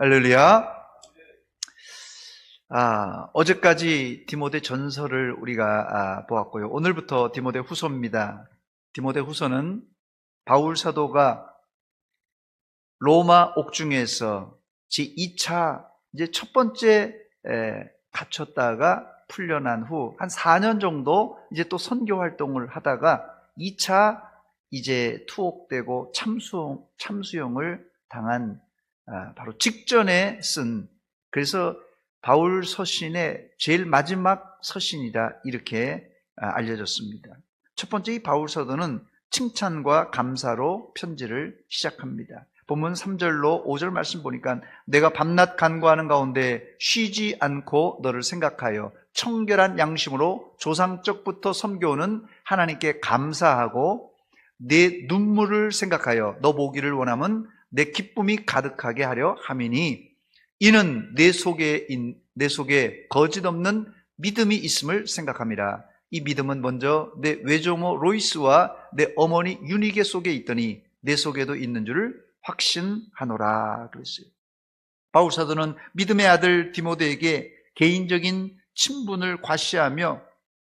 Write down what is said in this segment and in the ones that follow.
할렐루야. 아, 어제까지 디모데 전서를 우리가 아, 보았고요. 오늘부터 디모데 후서입니다. 디모데 후서는 바울 사도가 로마 옥중에서 제 2차 이제 첫 번째 에, 갇혔다가 풀려난 후 한 4년 정도 이제 또 선교 활동을 하다가 2차 이제 투옥되고 참수용, 참수용을 당한 아, 바로 직전에 쓴 그래서 바울 서신의 제일 마지막 서신이다 이렇게 아, 알려졌습니다. 첫 번째 이 바울 서도는 칭찬과 감사로 편지를 시작합니다. 본문 3절로 5절 말씀 보니까 내가 밤낮 간구하는 가운데 쉬지 않고 너를 생각하여 청결한 양심으로 조상적부터 섬겨오는 하나님께 감사하고 내 눈물을 생각하여 너 보기를 원하면 내 기쁨이 가득하게 하려 함이니 이는 내 속에 인- 내 속에 거짓 없는 믿음이 있음을 생각함이라. 이 믿음은 먼저 내 외조모 로이스와 내 어머니 유니게 속에 있더니 내 속에도 있는 줄을 확신하노라 그랬어요. 바울 사도는 믿음의 아들 디모데에게 개인적인 친분을 과시하며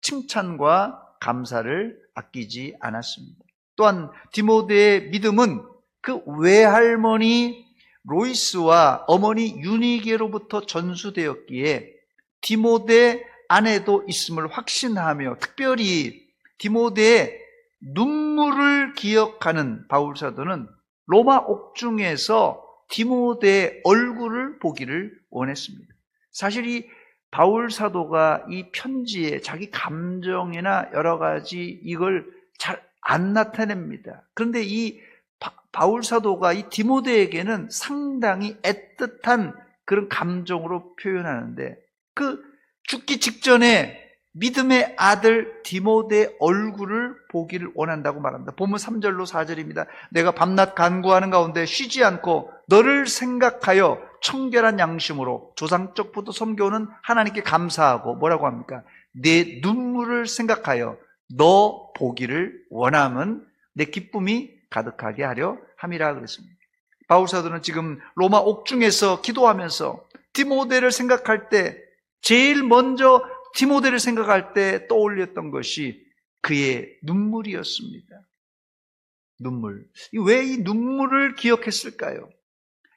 칭찬과 감사를 아끼지 않았습니다. 또한 디모데의 믿음은 그 외할머니 로이스와 어머니 유니게로부터 전수되었기에 디모데 안에도 있음을 확신하며 특별히 디모데의 눈물을 기억하는 바울 사도는 로마 옥중에서 디모데의 얼굴을 보기를 원했습니다. 사실 이 바울 사도가 이 편지에 자기 감정이나 여러 가지 이걸 잘 안 나타냅니다. 그런데 이 바- 바울 사도가 이 디모데에게는 상당히 애틋한 그런 감정으로 표현하는데 그 죽기 직전에 믿음의 아들 디모데의 얼굴을 보기를 원한다고 말합니다. 본문 3절로 4절입니다. 내가 밤낮 간구하는 가운데 쉬지 않고 너를 생각하여 청결한 양심으로 조상적부터 섬겨오는 하나님께 감사하고 뭐라고 합니까? 내 눈물을 생각하여 너 보기를 원함은 내 기쁨이 가득하게 하려 함이라 그랬습니다. 바울 사도는 지금 로마 옥중에서 기도하면서 디모데를 생각할 때 제일 먼저 디모데를 생각할 때 떠올렸던 것이 그의 눈물이었습니다. 눈물. 왜 이 눈물을 기억했을까요?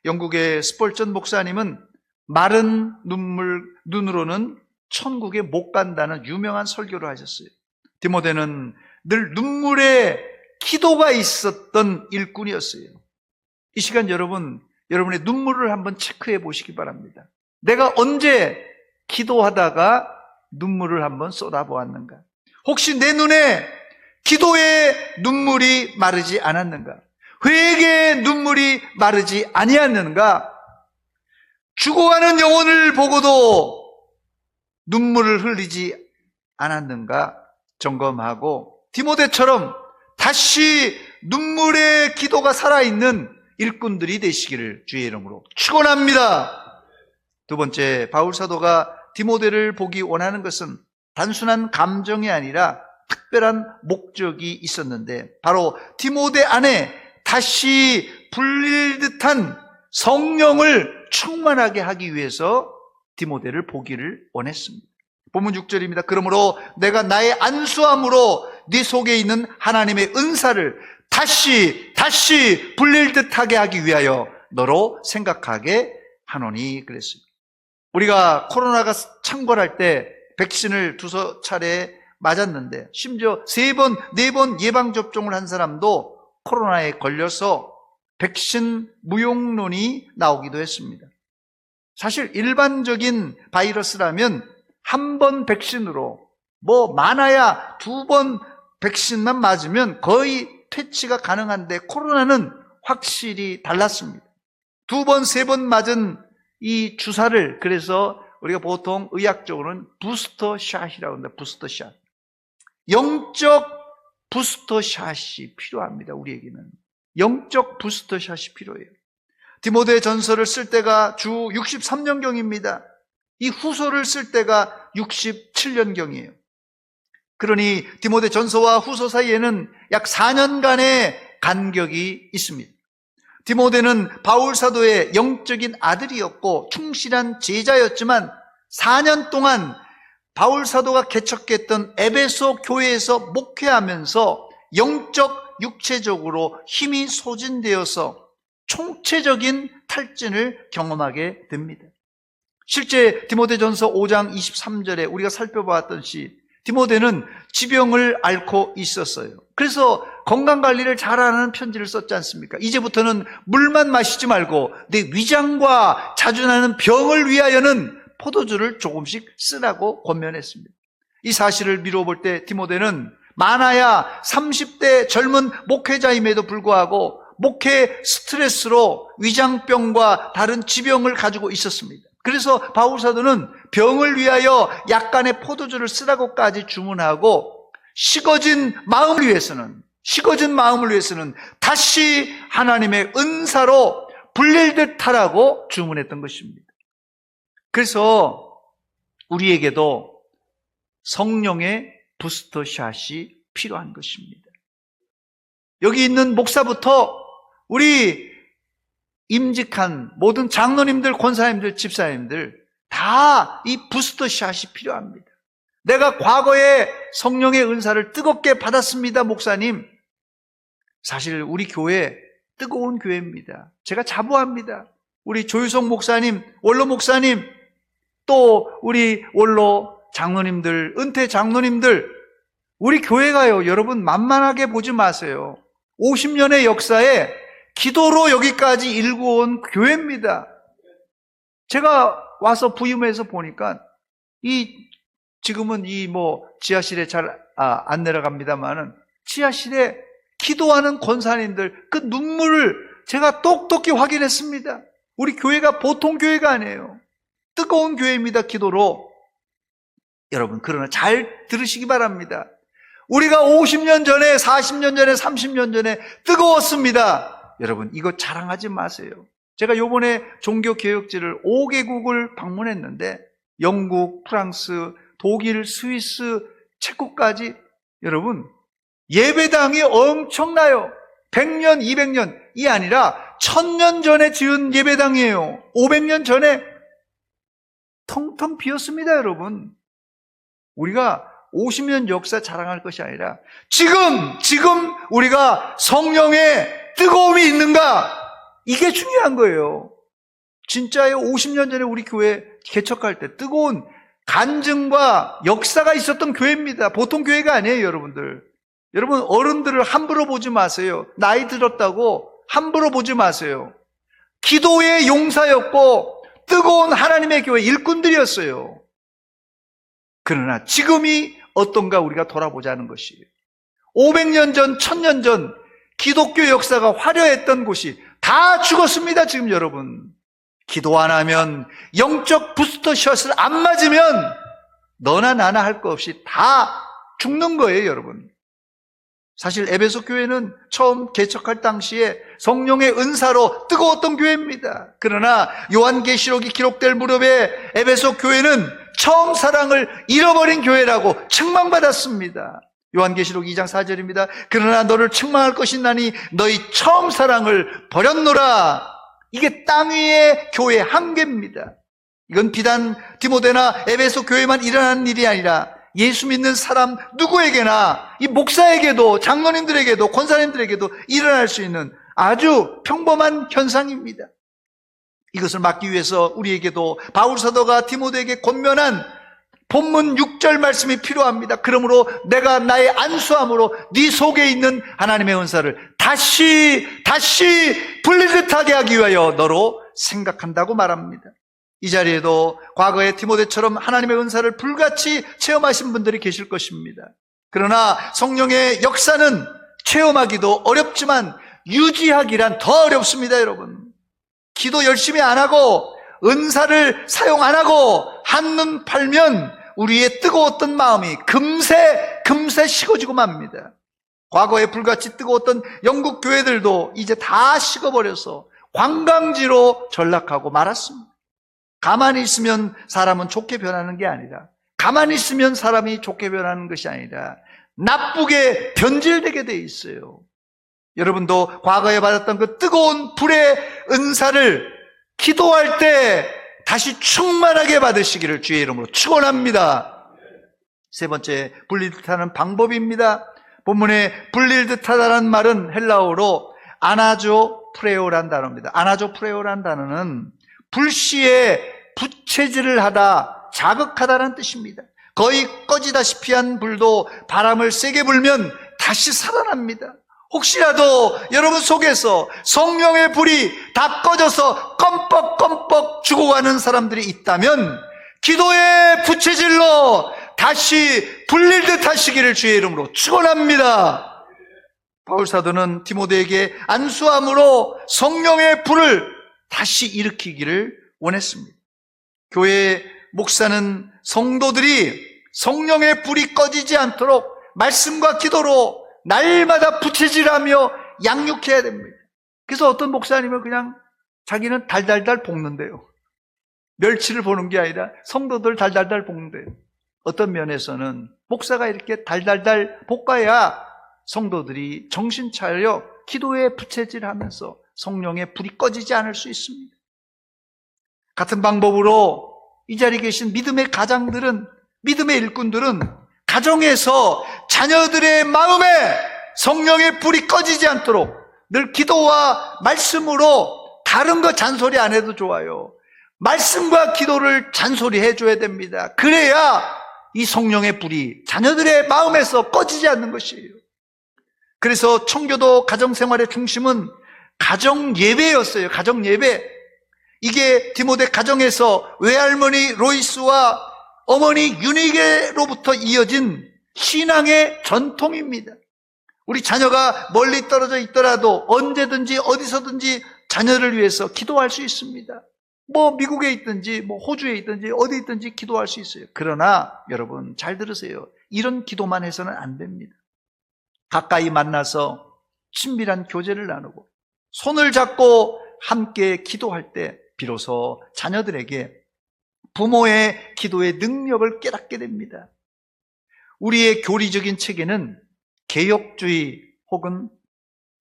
영국의 스폴전 목사님은 마른 눈물, 눈으로는 천국에 못 간다는 유명한 설교를 하셨어요. 디모데는 늘 눈물에 기도가 있었던 일꾼이었어요. 이 시간 여러분, 여러분의 눈물을 한번 체크해 보시기 바랍니다. 내가 언제 기도하다가 눈물을 한번 쏟아보았는가? 혹시 내 눈에 기도의 눈물이 마르지 않았는가? 회개의 눈물이 마르지 아니었는가? 죽어가는 영혼을 보고도 눈물을 흘리지 않았는가? 점검하고 디모데처럼 다시 눈물의 기도가 살아있는 일꾼들이 되시기를 주의 이름으로 축원합니다. 두 번째 바울 사도가 디모데를 보기 원하는 것은 단순한 감정이 아니라 특별한 목적이 있었는데 바로 디모데 안에 다시 불릴 듯한 성령을 충만하게 하기 위해서 디모데를 보기를 원했습니다. 본문 6절입니다. 그러므로 내가 나의 안수함으로 네 속에 있는 하나님의 은사를 다시 다시 불릴 듯하게 하기 위하여 너로 생각하게 하노니 그랬습니다. 우리가 코로나가 창궐할 때 백신을 두서 차례 맞았는데 심지어 세 번, 네 번 예방 접종을 한 사람도 코로나에 걸려서 백신 무용론이 나오기도 했습니다. 사실 일반적인 바이러스라면 한 번 백신으로 뭐 많아야 두 번 백신만 맞으면 거의 퇴치가 가능한데 코로나는 확실히 달랐습니다. 두 번, 세 번 맞은 이 주사를 그래서 우리가 보통 의학적으로는 부스터 샷이라고 합니다. 부스터 샷. 영적 부스터 샷이 필요합니다. 우리에게는. 영적 부스터 샷이 필요해요. 디모데 전서를 쓸 때가 주 63년경입니다. 이 후서를 쓸 때가 67년경이에요. 그러니 디모데 전서와 후서 사이에는 약 4년간의 간격이 있습니다. 디모데는 바울 사도의 영적인 아들이었고 충실한 제자였지만 4년 동안 바울 사도가 개척했던 에베소 교회에서 목회하면서 영적 육체적으로 힘이 소진되어서 총체적인 탈진을 경험하게 됩니다. 실제 디모데전서 5장 23절에 우리가 살펴보았던 시 디모데는 지병을 앓고 있었어요. 그래서 건강 관리를 잘하는 편지를 썼지 않습니까? 이제부터는 물만 마시지 말고 내 위장과 자주 나는 병을 위하여는 포도주를 조금씩 쓰라고 권면했습니다. 이 사실을 미뤄볼 때 디모데는 많아야 30대 젊은 목회자임에도 불구하고 목회 스트레스로 위장병과 다른 지병을 가지고 있었습니다. 그래서 바울 사도는 병을 위하여 약간의 포도주를 쓰라고까지 주문하고 식어진 마음을 위해서는 식어진 마음을 위해서는 다시 하나님의 은사로 불릴 듯 하라고 주문했던 것입니다. 그래서 우리에게도 성령의 부스터 샷이 필요한 것입니다. 여기 있는 목사부터 우리 임직한 모든 장로님들, 권사님들, 집사님들 다 이 부스터 샷이 필요합니다. 내가 과거에 성령의 은사를 뜨겁게 받았습니다, 목사님. 사실 우리 교회 뜨거운 교회입니다. 제가 자부합니다. 우리 조유성 목사님, 원로 목사님, 또 우리 원로 장로님들, 은퇴 장로님들, 우리 교회가요, 여러분 만만하게 보지 마세요. 50년의 역사에 기도로 여기까지 일구온 교회입니다. 제가 와서 부임해서 보니까 이 지금은 이 뭐 지하실에 잘안 내려갑니다만은 지하실에 기도하는 권사님들 그 눈물을 제가 똑똑히 확인했습니다. 우리 교회가 보통 교회가 아니에요. 뜨거운 교회입니다. 기도로. 여러분 그러나 잘 들으시기 바랍니다. 우리가 50년 전에 40년 전에 30년 전에 뜨거웠습니다. 여러분 이거 자랑하지 마세요. 제가 요번에 종교개혁지를 5개국을 방문했는데 영국, 프랑스, 독일, 스위스, 체코까지 여러분 예배당이 엄청나요. 100년, 200년이 아니라 1000년 전에 지은 예배당이에요. 500년 전에 텅텅 비었습니다, 여러분. 우리가 50년 역사 자랑할 것이 아니라 지금, 지금 우리가 성령의 뜨거움이 있는가? 이게 중요한 거예요. 진짜요, 50년 전에 우리 교회 개척할 때 뜨거운 간증과 역사가 있었던 교회입니다. 보통 교회가 아니에요, 여러분들. 여러분, 어른들을 함부로 보지 마세요. 나이 들었다고 함부로 보지 마세요. 기도의 용사였고, 뜨거운 하나님의 교회 일꾼들이었어요. 그러나 지금이 어떤가 우리가 돌아보자는 것이에요. 500년 전, 1000년 전 기독교 역사가 화려했던 곳이 다 죽었습니다, 지금 여러분. 기도 안 하면 영적 부스터 샷을 안 맞으면 너나 나나 할 거 없이 다 죽는 거예요, 여러분. 사실 에베소 교회는 처음 개척할 당시에 성령의 은사로 뜨거웠던 교회입니다. 그러나 요한계시록이 기록될 무렵에 에베소 교회는 처음 사랑을 잃어버린 교회라고 책망받았습니다. 요한계시록 2장 4절입니다. 그러나 너를 책망할 것이 나니 너희 처음 사랑을 버렸노라. 이게 땅 위의 교회 한계입니다. 이건 비단 디모데나 에베소 교회만 일어나는 일이 아니라 예수 믿는 사람 누구에게나 이 목사에게도 장로님들에게도 권사님들에게도 일어날 수 있는 아주 평범한 현상입니다. 이것을 막기 위해서 우리에게도 바울 사도가 디모데에게 권면한 본문 6절 말씀이 필요합니다. 그러므로 내가 나의 안수함으로 네 속에 있는 하나님의 은사를 다시 다시 분리듯하게 하기 위하여 너로 생각한다고 말합니다. 이 자리에도 과거의 디모데처럼 하나님의 은사를 불같이 체험하신 분들이 계실 것입니다. 그러나 성령의 역사는 체험하기도 어렵지만 유지하기란 더 어렵습니다, 여러분. 기도 열심히 안 하고 은사를 사용 안 하고 한눈 팔면 우리의 뜨거웠던 마음이 금세 금세 식어지고 맙니다. 과거에 불같이 뜨거웠던 영국 교회들도 이제 다 식어버려서 관광지로 전락하고 말았습니다. 가만히 있으면 사람은 좋게 변하는 게 아니라 가만히 있으면 사람이 좋게 변하는 것이 아니라 나쁘게 변질되게 돼 있어요. 여러분도 과거에 받았던 그 뜨거운 불의 은사를 기도할 때 다시 충만하게 받으시기를 주의 이름으로 축원합니다. 세 번째 불릴 듯하는 방법입니다. 본문에 불릴 듯하다는 말은 헬라어로 아나조 프레오란 단어입니다. 아나조 프레오란 단어는 불시에 부채질을 하다, 자극하다는 뜻입니다. 거의 꺼지다시피 한 불도 바람을 세게 불면 다시 살아납니다. 혹시라도 여러분 속에서 성령의 불이 다 꺼져서 껌뻑껌뻑 죽어가는 사람들이 있다면 기도의 부채질로 다시 불릴 듯 하시기를 주의 이름으로 축원합니다. 바울 사도는 디모데에게 안수함으로 성령의 불을 다시 일으키기를 원했습니다. 교회 목사는 성도들이 성령의 불이 꺼지지 않도록 말씀과 기도로 날마다 부채질하며 양육해야 됩니다. 그래서 어떤 목사님은 그냥 자기는 달달달 볶는데요. 멸치를 보는 게 아니라 성도들 달달달 볶는데요. 어떤 면에서는 목사가 이렇게 달달달 볶아야 성도들이 정신 차려 기도에 부채질하면서 성령의 불이 꺼지지 않을 수 있습니다. 같은 방법으로 이 자리에 계신 믿음의 가장들은 믿음의 일꾼들은 가정에서 자녀들의 마음에 성령의 불이 꺼지지 않도록 늘 기도와 말씀으로 다른 거 잔소리 안 해도 좋아요. 말씀과 기도를 잔소리 해 줘야 됩니다. 그래야 이 성령의 불이 자녀들의 마음에서 꺼지지 않는 것이에요. 그래서 청교도 가정생활의 중심은 가정 예배였어요. 가정 예배. 이게 디모데 가정에서 외할머니 로이스와 어머니 유니게로부터 이어진 신앙의 전통입니다. 우리 자녀가 멀리 떨어져 있더라도 언제든지 어디서든지 자녀를 위해서 기도할 수 있습니다. 뭐 미국에 있든지 뭐 호주에 있든지 어디 있든지 기도할 수 있어요. 그러나 여러분 잘 들으세요. 이런 기도만 해서는 안 됩니다. 가까이 만나서 친밀한 교제를 나누고 손을 잡고 함께 기도할 때 비로소 자녀들에게 부모의 기도의 능력을 깨닫게 됩니다. 우리의 교리적인 체계는 개혁주의 혹은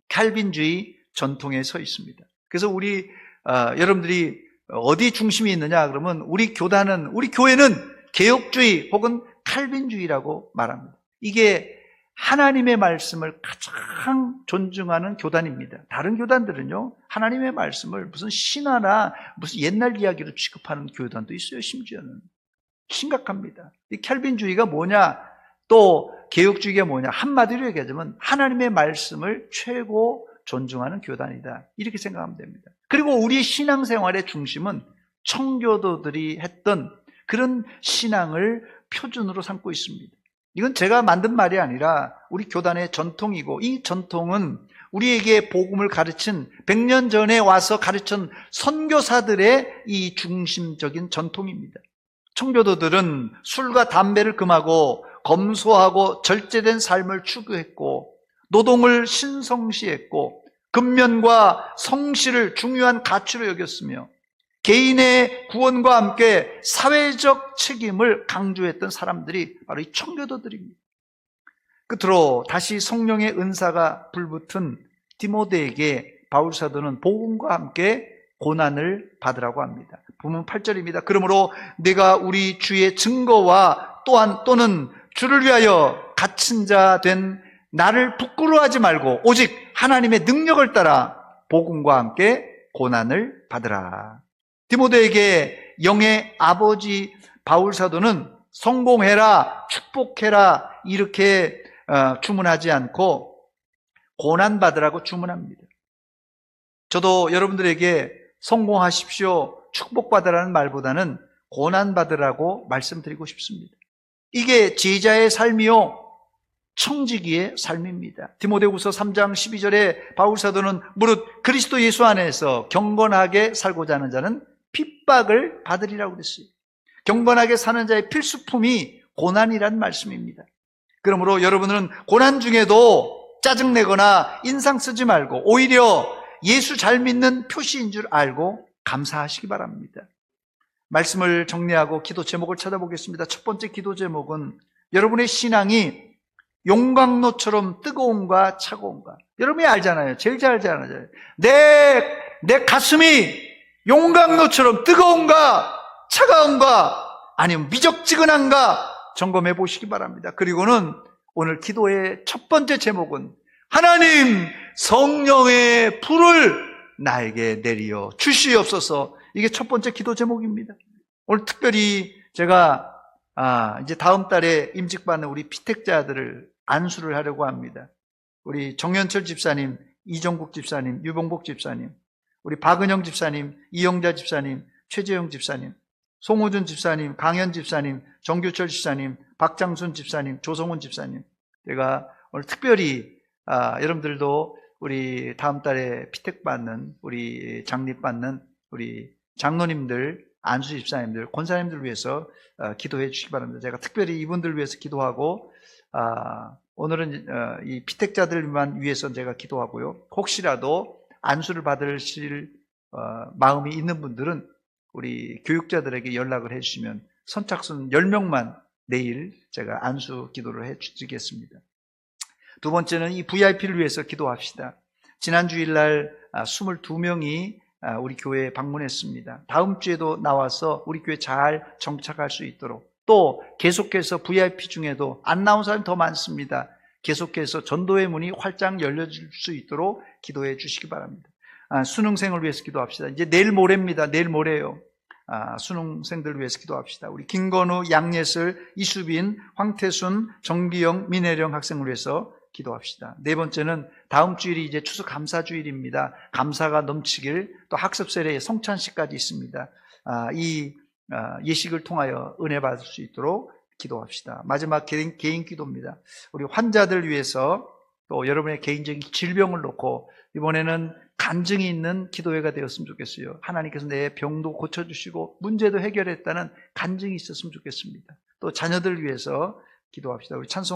칼빈주의 전통에 서 있습니다. 그래서 우리 어, 여러분들이 어디 중심이 있느냐 그러면 우리 교단은 우리 교회는 개혁주의 혹은 칼빈주의라고 말합니다. 이게 하나님의 말씀을 가장 존중하는 교단입니다. 다른 교단들은요, 하나님의 말씀을 무슨 신화나 무슨 옛날 이야기로 취급하는 교단도 있어요, 심지어는. 심각합니다. 이 켈빈주의가 뭐냐, 또 개혁주의가 뭐냐, 한마디로 얘기하자면 하나님의 말씀을 최고 존중하는 교단이다. 이렇게 생각하면 됩니다. 그리고 우리 신앙생활의 중심은 청교도들이 했던 그런 신앙을 표준으로 삼고 있습니다. 이건 제가 만든 말이 아니라 우리 교단의 전통이고 이 전통은 우리에게 복음을 가르친 100년 전에 와서 가르친 선교사들의 이 중심적인 전통입니다. 청교도들은 술과 담배를 금하고 검소하고 절제된 삶을 추구했고 노동을 신성시했고 근면과 성실을 중요한 가치로 여겼으며 개인의 구원과 함께 사회적 책임을 강조했던 사람들이 바로 이 청교도들입니다. 끝으로 다시 성령의 은사가 불붙은 디모데에게 바울 사도는 복음과 함께 고난을 받으라고 합니다. 부문 8절입니다. 그러므로 내가 우리 주의 증거와 또한 또는 주를 위하여 갇힌 자 된 나를 부끄러워하지 말고 오직 하나님의 능력을 따라 복음과 함께 고난을 받으라. 디모데에게 영의 아버지 바울 사도는 성공해라, 축복해라 이렇게 어, 주문하지 않고 고난 받으라고 주문합니다. 저도 여러분들에게 성공하십시오, 축복받으라는 말보다는 고난 받으라고 말씀드리고 싶습니다. 이게 제자의 삶이요 청지기의 삶입니다. 디모데후서 3장 12절에 바울 사도는 무릇 그리스도 예수 안에서 경건하게 살고자 하는 자는 핍박을 받으리라고 그랬어요. 경건하게 사는 자의 필수품이 고난이란 말씀입니다. 그러므로 여러분은 고난 중에도 짜증내거나 인상 쓰지 말고 오히려 예수 잘 믿는 표시인 줄 알고 감사하시기 바랍니다. 말씀을 정리하고 기도 제목을 찾아보겠습니다. 첫 번째 기도 제목은 여러분의 신앙이 용광로처럼 뜨거운가 차가운가. 여러분이 알잖아요. 제일 잘 알잖아요. 내, 내 가슴이 용광로처럼 뜨거운가 차가운가 아니면 미적지근한가 점검해 보시기 바랍니다. 그리고는 오늘 기도의 첫 번째 제목은 하나님 성령의 불을 나에게 내리어 주시옵소서. 이게 첫 번째 기도 제목입니다. 오늘 특별히 제가 아, 이제 다음 달에 임직받는 우리 피택자들을 안수를 하려고 합니다. 우리 정현철 집사님, 이종국 집사님, 유봉복 집사님, 우리 박은영 집사님, 이영자 집사님, 최재영 집사님, 송호준 집사님, 강현 집사님, 정규철 집사님, 박장순 집사님, 조성훈 집사님. 제가 오늘 특별히 아, 여러분들도 우리 다음 달에 피택받는 우리 장립받는 우리 장로님들, 안수 집사님들, 권사님들 위해서 어, 기도해 주시기 바랍니다. 제가 특별히 이분들 위해서 기도하고 아, 오늘은 어, 이 피택자들만 위해서 제가 기도하고요. 혹시라도 안수를 받으실 어, 마음이 있는 분들은 우리 교육자들에게 연락을 해 주시면 선착순 10명만 내일 제가 안수 기도를 해 주겠습니다. 두 번째는 이 VIP를 위해서 기도합시다. 지난 주일날 22명이 우리 교회에 방문했습니다. 다음 주에도 나와서 우리 교회 잘 정착할 수 있도록 또 계속해서 VIP 중에도 안 나온 사람이 더 많습니다. 계속해서 전도의 문이 활짝 열려질 수 있도록 기도해 주시기 바랍니다. 아, 수능생을 위해서 기도합시다. 이제 내일 모레입니다. 내일 모레요. 아, 수능생들을 위해서 기도합시다. 우리 김건우, 양예슬, 이수빈, 황태순, 정기영, 민혜령 학생을 위해서 기도합시다. 네 번째는 다음 주일이 이제 추수 감사 주일입니다. 감사가 넘치길 또 학습 세례의 성찬식까지 있습니다. 아, 이 아, 예식을 통하여 은혜 받을 수 있도록 기도합시다. 마지막 개인, 개인 기도입니다. 우리 환자들 위해서 또 여러분의 개인적인 질병을 놓고 이번에는 간증이 있는 기도회가 되었으면 좋겠어요. 하나님께서 내 병도 고쳐주시고 문제도 해결했다는 간증이 있었으면 좋겠습니다. 또 자녀들 위해서 기도합시다. 우리 찬송